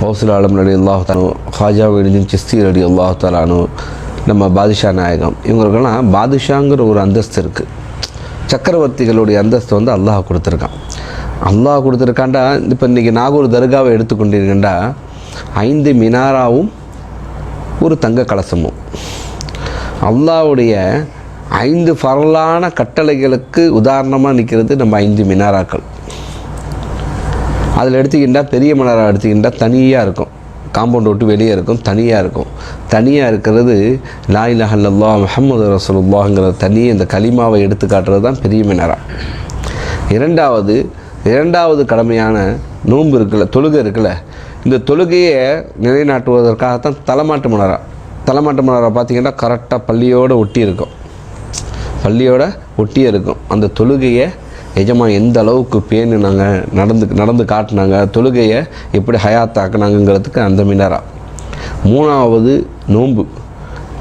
ஹவுசுல் ஆலம் அலி அல்லாஹானு ஹாஜா வெளியும் சிஸ்தி அலி அல்லாஹாலானு நம்ம பாதுஷா நாயகம். இவங்களுக்கெல்லாம் பாதுஷாங்கிற ஒரு அந்தஸ்து இருக்குது சக்கரவர்த்திகளுடைய அந்தஸ்து வந்து அல்லாஹ் கொடுத்துருக்கான். அல்லாஹ் கொடுத்துருக்காண்டா இப்போ இன்றைக்கி நாகூர் தர்காவை எடுத்துக்கொண்டீர்கள்டா ஐந்து மினாராவும் ஒரு தங்க கலசமும். அல்லாஹ்வுடைய ஐந்து பரலான கட்டளைகளுக்கு உதாரணமாக நிற்கிறது நம்ம ஐந்து மினாராக்கள். அதில் எடுத்துக்கிட்டால் பெரிய மலராக எடுத்துக்கிட்டால் தனியாக இருக்கும். காம்பவுண்ட் விட்டு வெளியே இருக்கும் தனியாக இருக்கும். தனியாக இருக்கிறது லா இலாஹ இல்லல்லாஹ் முஹம்மது ரசூலுல்லாஹ்ங்கிற தனியே இந்த கலிமாவை எடுத்து காட்டுறது தான் பெரிய மினாரா. இரண்டாவது இரண்டாவது கடமையான நோன்பு இருக்குல்ல தொழுகை இருக்குல்ல இந்த தொழுகையை நிலைநாட்டுவதற்காகத்தான் தலைமாட்டு மலரா தலைமாட்டு மலரா பார்த்திங்கன்னா கரெக்டாக பள்ளியோடு ஒட்டி இருக்கும் பள்ளியோட ஒட்டியே இருக்கும் அந்த தொழுகையை எஜமான் எந்த அளவுக்கு பேணுனாங்க நடந்து நடந்து காட்டினாங்க தொழுகையை எப்படி ஹயாத்தாக்குனாங்கிறதுக்கு அந்த மினாரா. மூணாவது நோன்பு.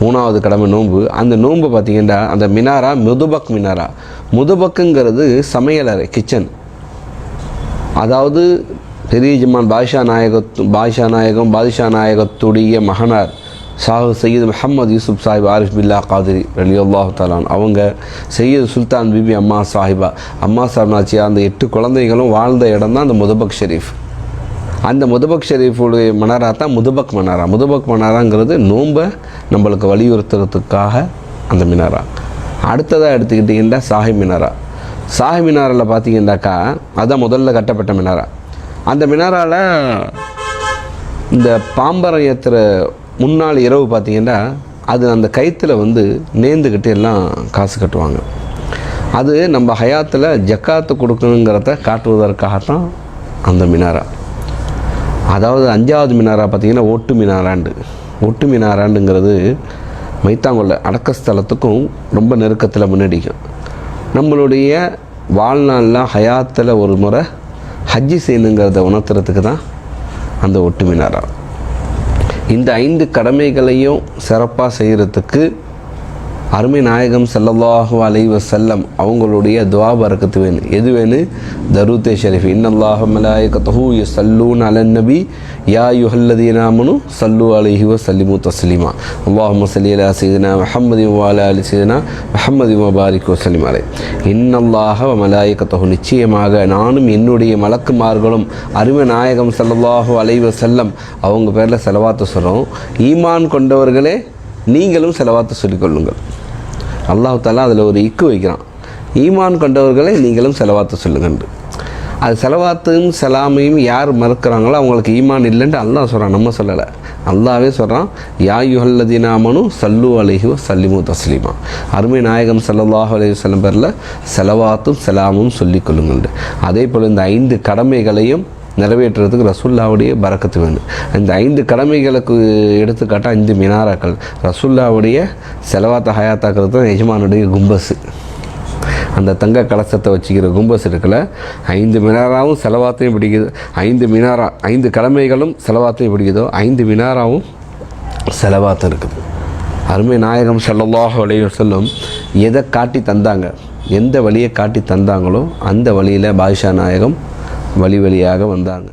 மூணாவது கடமை நோன்பு. அந்த நோன்பு பார்த்தீங்கன்னா அந்த மினாரா முதுபக் மினாரா. முதுபக்குங்கிறது சமையலறை கிச்சன் அதாவது பெரிய ஜமான் பாஷா நாயகத்து பாஷா நாயகம் பாதுஷா நாயகத்துடைய மகனார். சாஹு சையீத் முஹம்மது யூசுப் சாஹிப் ஆரிஃப் பில்லா காதிரி அலி அல்லாஹு தாலான் அவங்க சையீத் சுல்தான் பிபி அம்மா சாஹிபா. அம்மா சாஹிப்னாச்சியா அந்த எட்டு குழந்தைகளும் வாழ்ந்த இடம் தான் அந்த முதுபக் ஷெரீஃப். அந்த முதுபக் ஷெரீஃபுடைய மனாரா தான் முதுபக் மனாரா முதுபக் மனாராங்கிறது நோன்பை நம்மளுக்கு வலியுறுத்துறதுக்காக அந்த மினாரா. அடுத்ததாக எடுத்துக்கிட்டிங்கன்னா சாஹிப் மினாரா. சாஹிப் மினாரில் பார்த்தீங்கன்னாக்கா அதான் முதல்ல கட்டப்பட்ட மினாரா. அந்த மினாராவில் இந்த பாம்பரம் ஏற்றுற முன்னாள் இரவு பார்த்தீங்கன்னா அது அந்த கயிற்றில் வந்து நேர்ந்துக்கிட்டு எல்லாம் காசு கட்டுவாங்க. அது நம்ம ஹயாத்தில் ஜக்காத்து கொடுக்கணுங்கிறத காட்டுவதற்காகத்தான் அந்த மினாரா. அதாவது அஞ்சாவது மினாரா பார்த்தீங்கன்னா ஒட்டு மினாராண்டு. ஒட்டு மினாராண்டுங்கிறது மைத்தாங்குள்ள அடக்கஸ்தலத்துக்கும் ரொம்ப நெருக்கத்தில் முன்னடிக்கும். நம்மளுடைய வாழ்நாளில் ஹயாத்தில் ஒரு முறை ஹஜ்ஜி செய்யணுங்கிறத உணர்த்துறதுக்கு தான் அந்த ஒட்டு மினாரா. இந்த ஐந்து கடமைகளையும் சிறப்பாக செய்கிறதுக்கு அருமை நாயகம் சல்லல்லாஹு அலை வசல்லம் அவங்களுடைய துவா பறக்கத்து வேணும் எது வேணும் தருத்தே ஷரீஃப். இன்னல்லாஹ மலாயிகத்தஹு யஸல்லூன அலன் நபி. யா யுஹல்லதீனாமனு சல்லு அலைஹி வஸல்லிமு தஸ்லீமா. அல்லாஹும்ம ஸல்லி அலா சய்யிதினா முஹம்மதின் அலி சீதனா மஹம்மதி வ வசலிம் அலை இன்னல்லாஹ வ நிச்சயமாக நானும் என்னுடைய மலக்குமார்களும் அருமை நாயகம் சல்லல்லாஹு அலை வசல்லம் அவங்க பேரில் செலவாத்து சொல்கிறோம் ஈமான் கொண்டவர்களே நீங்களும் செலவாத்து சொல்லிக்கொள்ளுங்கள். அல்லாஹ் தாலா அதில் ஒரு இக்கு வைக்கிறான். ஈமான் கொண்டவர்களை நீங்களும் செலவாத்து சொல்லுங்கள். அது செலவாத்தையும் செலாமையும் யார் மறுக்கிறாங்களோ அவங்களுக்கு ஈமான் இல்லைன்ட்டு அல்லாஹ் சொல்கிறான் நம்ம சொல்லலை. அல்லாவே சொல்கிறான் யாயுஹல்லதீனாமனு சல்லு அலிஹு சல்லிமு தஸ்லீமா. அருமை நாயகம் சல்லாஹ் அலி செல்லம் பேரில் செலவாத்தும் செலாமும் சொல்லிக் கொள்ளுங்கள் அதே போல் இந்த ஐந்து கடமைகளையும் நிறைவேற்றுறதுக்கு ரசுல்லாவுடைய பறக்கத்து வேணும். இந்த ஐந்து கடமைகளுக்கு எடுத்துக்காட்டால் ஐந்து மினாராக்கள். ரசுல்லாவுடைய செலவாத்த ஹயாத்தாக்கிறது தான் எஜமானுடைய கும்பஸு அந்த தங்க கலசத்தை வச்சுக்கிற கும்பஸ் இருக்குல்ல ஐந்து மினாராவும் செலவாத்தையும் பிடிக்குது. ஐந்து மினாரா ஐந்து கடமைகளும் செலவாத்தையும் பிடிக்குதோ ஐந்து மினாராவும் செலவாத்தம் இருக்குது. அருமை நாயகம் ஸல்லல்லாஹு அலைஹி சொல்லும் எதை காட்டி தந்தாங்க? எந்த வழியை காட்டி தந்தாங்களோ அந்த வழியில் பாதுஷா நாயகம் வழி வழியாக வந்தாங்க.